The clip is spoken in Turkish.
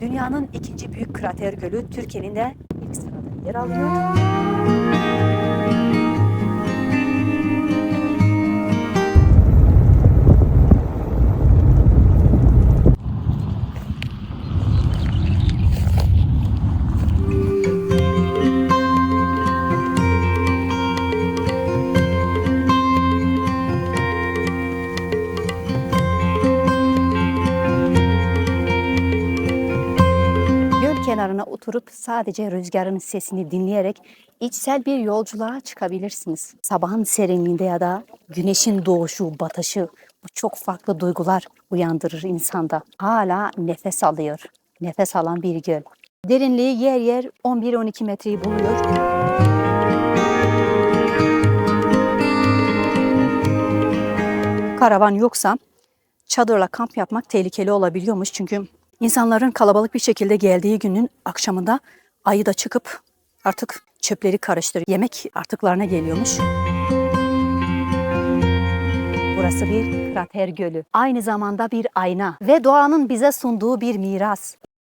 Dünyanın ikinci büyük krater gölü Türkiye'nin de ilk sırada yer alıyor. Kenarına oturup sadece rüzgarın sesini dinleyerek içsel bir yolculuğa çıkabilirsiniz. Sabahın serinliğinde ya da güneşin doğuşu, batışı bu çok farklı duygular uyandırır insanda. Hala nefes alıyor. Nefes alan bir göl. Derinliği yer yer 11-12 metreyi buluyor. Karavan yoksa çadırla kamp yapmak tehlikeli olabiliyormuş. Çünkü insanların kalabalık bir şekilde geldiği günün akşamında ayı da çıkıp artık çöpleri karıştırır. Yemek artıklarına geliyormuş. Burası bir krater gölü. Aynı zamanda bir ayna ve doğanın bize sunduğu bir miras.